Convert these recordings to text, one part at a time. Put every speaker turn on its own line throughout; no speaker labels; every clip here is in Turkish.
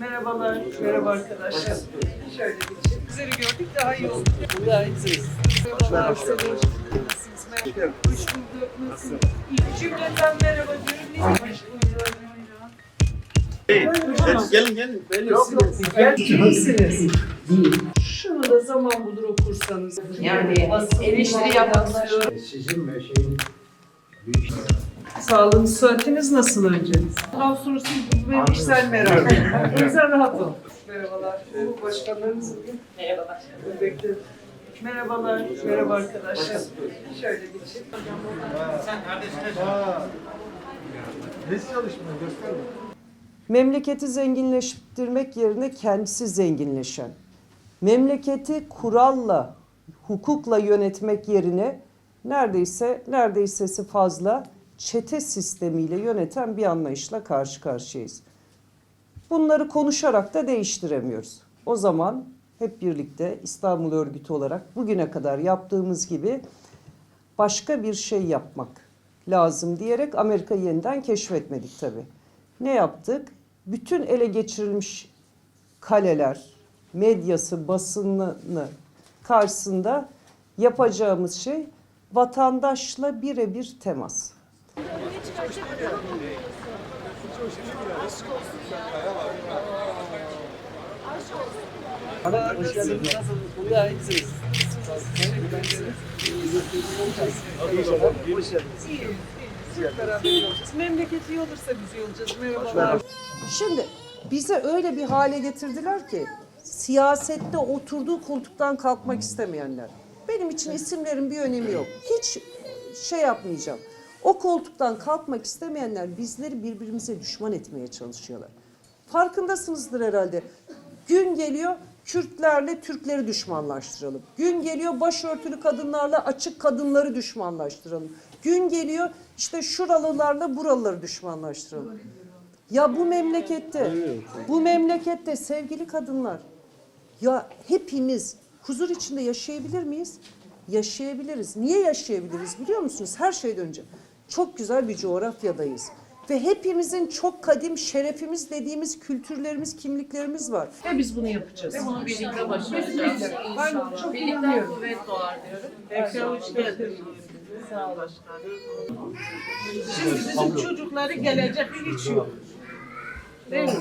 Merhabalar, merhaba arkadaşlar. Şöyle geçelim. Sizleri gördük daha iyi oldu. Gayet iyi. Merhabalar, selam. Nasılsınız? Merhaba. Hoş bulduk. Nasılsınız? İlk cümleden merhaba diyorum. Ne hoş bulduk.
Gelin gelin.
İyisiniz. Şunu da zaman bulur okursanız. Yani eleştiri yapmak istiyorum.
Sizin ve şeyin büyük
Sağlığınız, sıhhatiniz nasıl önce? Daha sonrası benim kişisel merakım. O yüzden rahat olun. Merhabalar. Cumhurbaşkanlarımız bugün. Merhabalar. Merhabalar, merhaba arkadaşlar. Şöyle geçeyim.
Ne çalışma göster
Memleketi zenginleştirmek yerine kendisi zenginleşen, memleketi kuralla, hukukla yönetmek yerine neredeyse neredeysesi fazla çete sistemiyle yöneten bir anlayışla karşı karşıyayız. Bunları konuşarak da değiştiremiyoruz. O zaman hep birlikte İstanbul Örgütü olarak bugüne kadar yaptığımız gibi başka bir şey yapmak lazım diyerek Amerika yeniden keşfetmedik tabii. Ne yaptık? Bütün ele geçirilmiş kaleler, medyası, basını karşısında yapacağımız şey vatandaşla birebir temas.
Hep beraber iyi olacağız. Memleket iyi olursa biz iyi. Merhabalar.
Şimdi bize öyle bir hale getirdiler ki siyasette oturduğu koltuktan kalkmak istemeyenler. Benim için isimlerin bir önemi yok. Hiç şey yapmayacağım. O koltuktan kalkmak istemeyenler bizleri birbirimize düşman etmeye çalışıyorlar. Farkındasınızdır herhalde. Gün geliyor Kürtlerle Türkleri düşmanlaştıralım. Gün geliyor başörtülü kadınlarla açık kadınları düşmanlaştıralım. Gün geliyor işte şuralılarla buralıları düşmanlaştıralım. Ya bu memlekette, bu memlekette sevgili kadınlar, ya hepimiz huzur içinde yaşayabilir miyiz? Yaşayabiliriz. Niye yaşayabiliriz biliyor musunuz? Her şeyden önce çok güzel bir coğrafyadayız. Ve hepimizin çok kadim şerefimiz dediğimiz kültürlerimiz, kimliklerimiz var.
Ve biz bunu yapacağız.
Ve bunu birlikte başaracağız.
Ben çok
Birlikte
inanıyorum.
kuvvet doğar diyorum.
Tekrar hoş geldiniz.
Sağ olun.
Şimdi bizim çocukları gelecek hiç yok. Değil mi?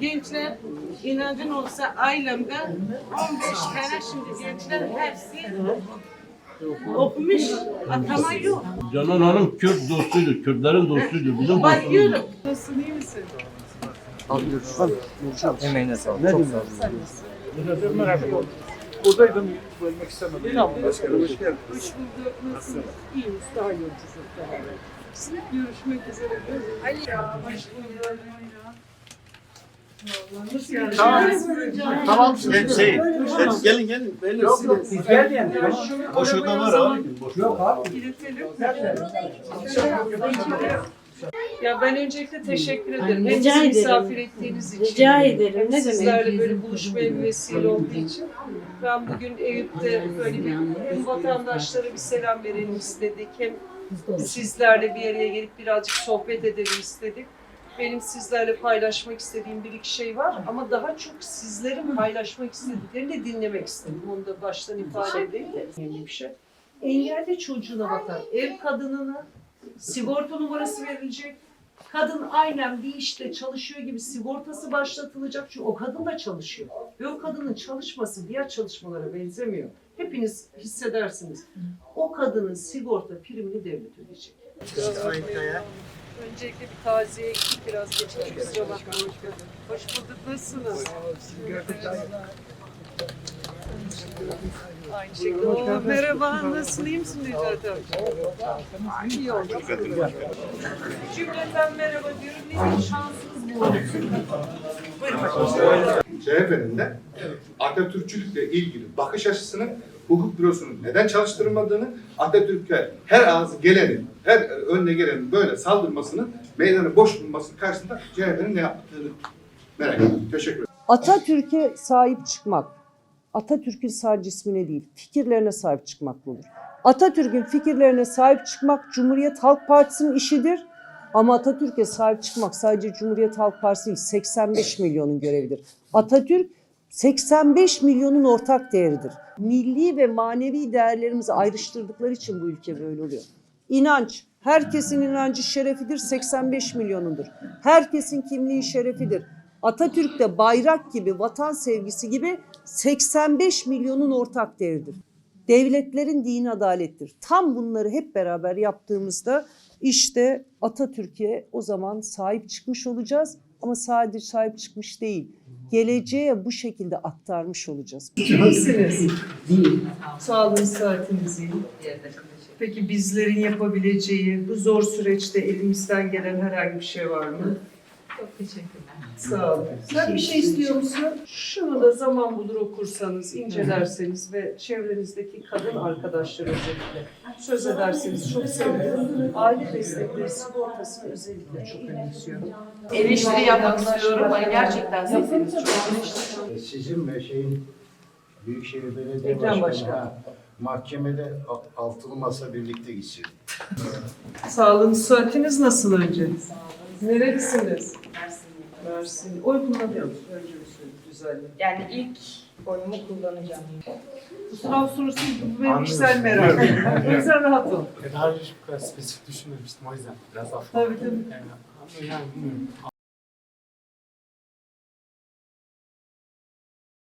Gençler inancın olsa ailemde 15 tane şimdi gençler hepsi okumuş atama yok.
Canan Hanım Kürt dostudur. Kürtlerin dostudur. Bizim dostumuz.
Bakıyorum.
Nasılsın, iyi misin?
Emeğine sağlık. Ne Çok sağ olun. Buradaydım, bölmek istemedim. Başkanım hoş
bulduk. Nasılsınız? İyiyiz, daha iyi olacağız hep beraber. Görüşmek üzere. Ali ya, hoş bulduk. Geldiniz?
Tamam,
Şey, şey, gelin gelin. Beyler,
Yok yok, siz.
Boş oda var abi. Boş
Yok abi.
Ya ben öncelikle teşekkür ederim. Hem
rica ederim.
misafir ettiğiniz için.
Rica ederim. Ne
sizlerle
demek?
böyle buluşmaya bir vesile olduğu için. Ben bugün Eyüp'te böyle bir hem vatandaşlara bir selam verelim istedik. Hem sizlerle bir araya gelip birazcık sohbet edelim istedik. Benim sizlerle paylaşmak istediğim bir iki şey var ama daha çok sizlerin paylaşmak istediklerini de dinlemek istedim. Onu da baştan ifade edeyim de önemli bir şey. Engelli çocuğuna bakar. Ev kadınına sigorta numarası verilecek. Kadın aynen bir işte çalışıyor gibi sigortası başlatılacak. Çünkü o kadın da çalışıyor. Ve o kadının çalışması diğer çalışmalara benzemiyor. Hepiniz hissedersiniz. O kadının sigorta primini devlet ödeyecek. Öncelikle bir taziye gittik biraz geçtik kusura bakmayın. Hoş bulduk. Nasılsınız? Aynı şekilde. Oo, merhaba. Nasılsın? İyi misin Necati abi? İyi oldu. Cümleten merhaba diyorum. Ne bir şansınız bu. Buyurun başlayalım.
CHP'nin de Atatürkçülükle ilgili bakış açısını hukuk bürosunun neden çalıştırılmadığını, Atatürk'e her ağzı gelenin, her önüne gelenin böyle saldırmasını, meydanı boş bulmasının karşısında CHP'nin ne yaptığını merak ediyorum. Teşekkür ederim.
Atatürk'e sahip çıkmak, Atatürk'ün sadece ismine değil, fikirlerine sahip çıkmakla olur. Atatürk'ün fikirlerine sahip çıkmak Cumhuriyet Halk Partisi'nin işidir. Ama Atatürk'e sahip çıkmak sadece Cumhuriyet Halk Partisi değil, 85 milyonun görevidir. Atatürk 85 milyonun ortak değeridir. Milli ve manevi değerlerimizi ayrıştırdıkları için bu ülke böyle oluyor. İnanç, herkesin inancı şerefidir, 85 milyonundur. Herkesin kimliği şerefidir. Atatürk'te bayrak gibi, vatan sevgisi gibi 85 milyonun ortak değeridir. Devletlerin dini adalettir. Tam bunları hep beraber yaptığımızda işte Atatürk'e o zaman sahip çıkmış olacağız ama sadece sahip çıkmış değil. Geleceğe bu şekilde aktarmış olacağız.
İyisiniz. Sağlığınız, saatiniz iyi. Peki bizlerin yapabileceği bu zor süreçte elimizden gelen herhangi bir şey var mı?
Çok teşekkürler.
Sağ olun. Sen bir şey istiyor musun? Şunu da zaman bulur okursanız, incelerseniz ve çevrenizdeki kadın arkadaşlar özellikle söz ederseniz çok sevinirim. Aile destekleri sigortasını özellikle çok önemsiyorum.
Eleştiri yapmak istiyorum. Hani gerçekten sesiniz çok
Sizin ve şeyin Büyükşehir Belediye
Ekrem
Başkanı,
Başkan.
mahkemede altılı masa birlikte gitsin.
Sağlığınız, saatiniz nasıl önce? Nerelisiniz? Mersin. Oy kullanıyor musun? Önce bir söyle, düzenle.
Yani ilk oyumu kullanacağım.
Bu sınav sorusu bu benim kişisel merakım. O yüzden rahat ol.
Daha önce hiç bu kadar spesifik düşünmemiştim o yüzden biraz affedin.
Tabii tabii.
Yani, ama yani bilmiyorum.